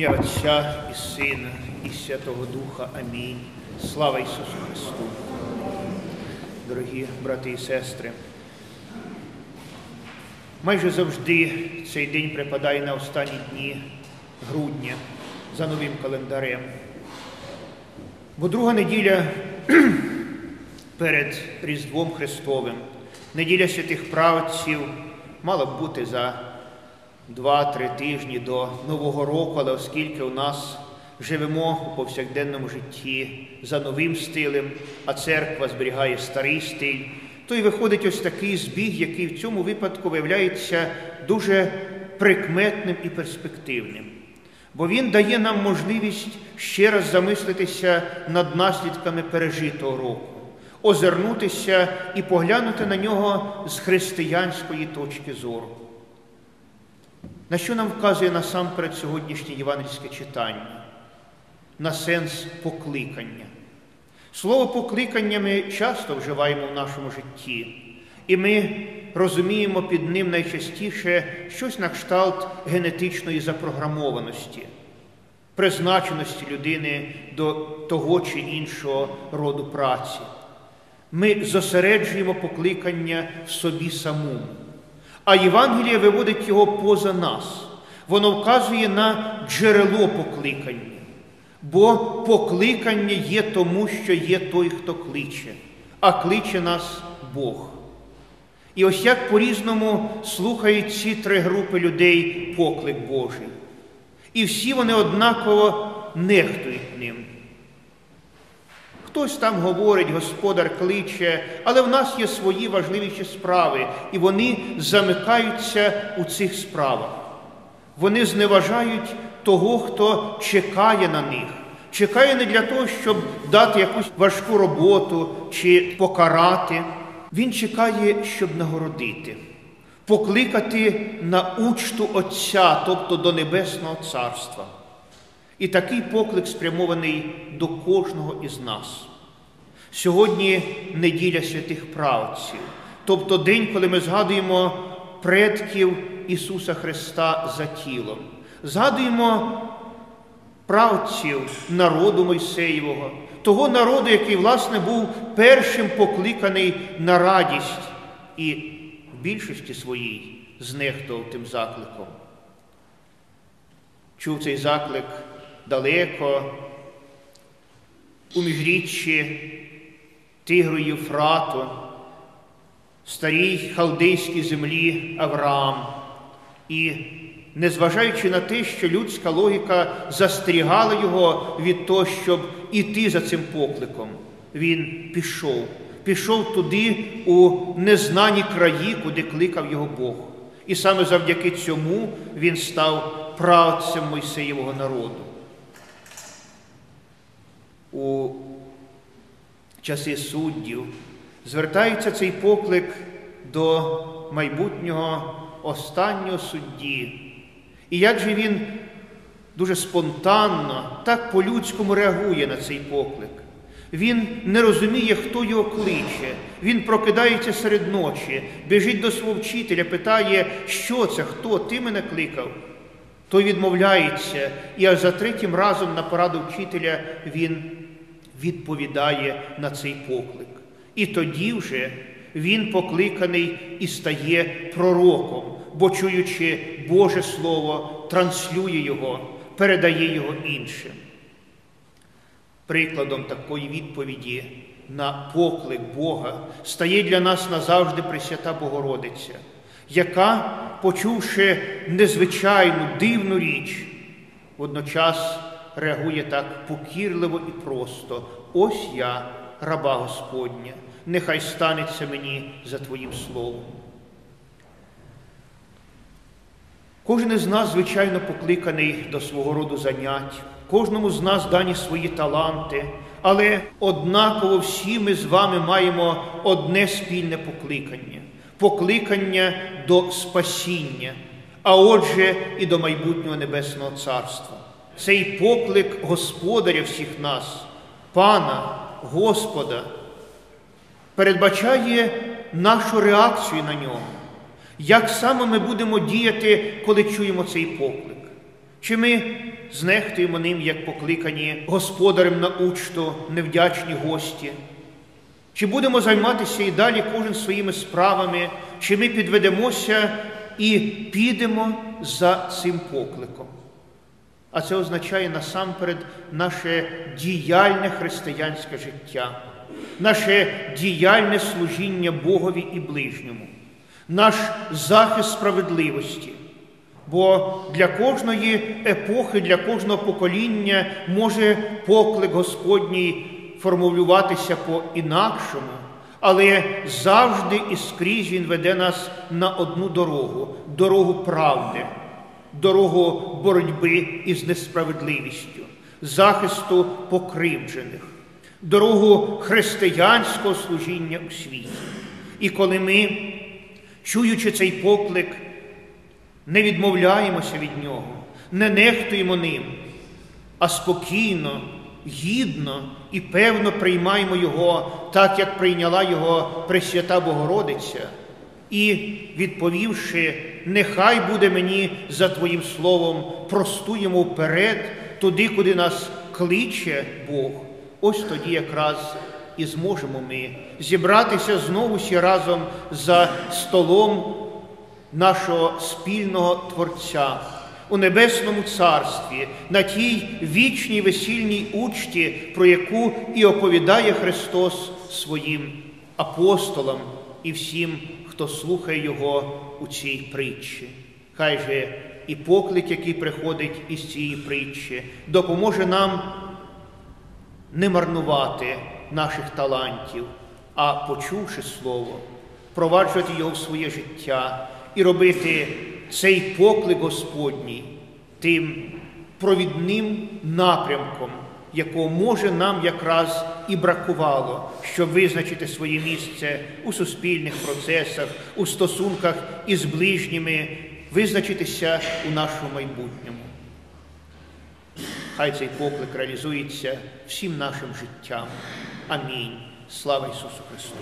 ім'я Отця і Сина, і Святого Духа. Амінь. Слава Ісусу Христу. Дорогі брати і сестри, майже завжди цей день припадає на останні дні грудня за новим календарем. Бо друга неділя перед Різдвом Христовим, неділя святих правців, мала б бути за два-три тижні до Нового року, але оскільки у нас живемо у повсякденному житті за новим стилем, а церква зберігає старий стиль, то й виходить ось такий збіг, який в цьому випадку виявляється дуже прикметним і перспективним. Бо він дає нам можливість ще раз замислитися над наслідками пережитого року, озирнутися і поглянути на нього з християнської точки зору. На що нам вказує насамперед сьогоднішнє євангельське читання? На сенс покликання. Слово покликання ми часто вживаємо в нашому житті, і ми розуміємо під ним найчастіше щось на кшталт генетичної запрограмованості, призначеності людини до того чи іншого роду праці. Ми зосереджуємо покликання в собі самому. А Євангеліє виводить його поза нас. Воно вказує на джерело покликання. Бо покликання є тому, що є той, хто кличе, а кличе нас Бог. І ось як по-різному слухають ці три групи людей поклик Божий. І всі вони однаково нехтують ним. Хтось там говорить, господар кличе, але в нас є свої важливіші справи, і вони замикаються у цих справах. Вони зневажають того, хто чекає на них, чекає не для того, щоб дати якусь важку роботу чи покарати. Він чекає, щоб нагородити, покликати на учту Отця, тобто до Небесного Царства. І такий поклик спрямований до кожного із нас. Сьогодні неділя святих правців, тобто день, коли ми згадуємо предків Ісуса Христа за тілом, згадуємо правців народу Мойсеєвого, того народу, який, власне, був першим покликаний на радість і в більшості своїй знехтував тим закликом. Чув цей заклик далеко, у міжріччі Тигру Євфрату, старій халдейській землі Авраам. І, незважаючи на те, що людська логіка застерігала його від того, щоб іти за цим покликом, він пішов, пішов туди, у незнані краї, куди кликав його Бог. І саме завдяки цьому він став правцем Мойсеєвого народу. У часи суддів звертається цей поклик до майбутнього останнього судді. І як же він дуже спонтанно, так по-людському реагує на цей поклик. Він не розуміє, хто його кличе. Він прокидається серед ночі, біжить до свого вчителя, питає, що це, хто ти мене кликав. Той відмовляється, і аж за третім разом на пораду вчителя він відповідає на цей поклик. І тоді вже він покликаний і стає пророком, бо, чуючи Боже Слово, транслює його, передає його іншим. Прикладом такої відповіді на поклик Бога стає для нас назавжди Пресвята Богородиця, яка, почувши незвичайну дивну річ, водночас реагує так покірливо і просто. Ось я, раба Господня, нехай станеться мені за Твоїм словом. Кожен із нас, звичайно, покликаний до свого роду занять, кожному з нас дані свої таланти, але однаково всі ми з вами маємо одне спільне покликання покликання до спасіння, а отже, і до майбутнього Небесного Царства. Цей поклик Господаря всіх нас, Пана, Господа, передбачає нашу реакцію на нього. Як саме ми будемо діяти, коли чуємо цей поклик? Чи ми знехтуємо ним, як покликані господарем на учту, невдячні гості? Чи будемо займатися і далі кожен своїми справами, чи ми підведемося і підемо за цим покликом? А це означає насамперед наше діяльне християнське життя, наше діяльне служіння Богові і ближньому, наш захист справедливості. Бо для кожної епохи, для кожного покоління може поклик Господній формулюватися по-інакшому, але завжди і скрізь Він веде нас на одну дорогу дорогу правди, дорогу боротьби із несправедливістю, захисту покривджених, дорогу християнського служіння у світі. І коли ми, чуючи цей поклик, не відмовляємося від нього, не нехтуємо ним, а спокійно, гідно і певно приймаємо Його, так як прийняла Його Пресвята Богородиця, і, відповівши, нехай буде мені за Твоїм словом, простуємо вперед, туди, куди нас кличе Бог. Ось тоді якраз і зможемо ми зібратися знову всі разом за столом нашого спільного Творця у Небесному Царстві, на тій вічній весільній учті, про яку і оповідає Христос своїм апостолам і всім, хто слухає Його у цій притчі. Хай же і поклик, який приходить із цієї притчі, допоможе нам не марнувати наших талантів, а почувши Слово, проваджувати його в своє життя і робити цей поклик Господній тим провідним напрямком, якого може нам якраз і бракувало, щоб визначити своє місце у суспільних процесах, у стосунках із ближніми, визначитися у нашому майбутньому. Хай цей поклик реалізується всім нашим життям. Амінь. Слава Ісусу Христу!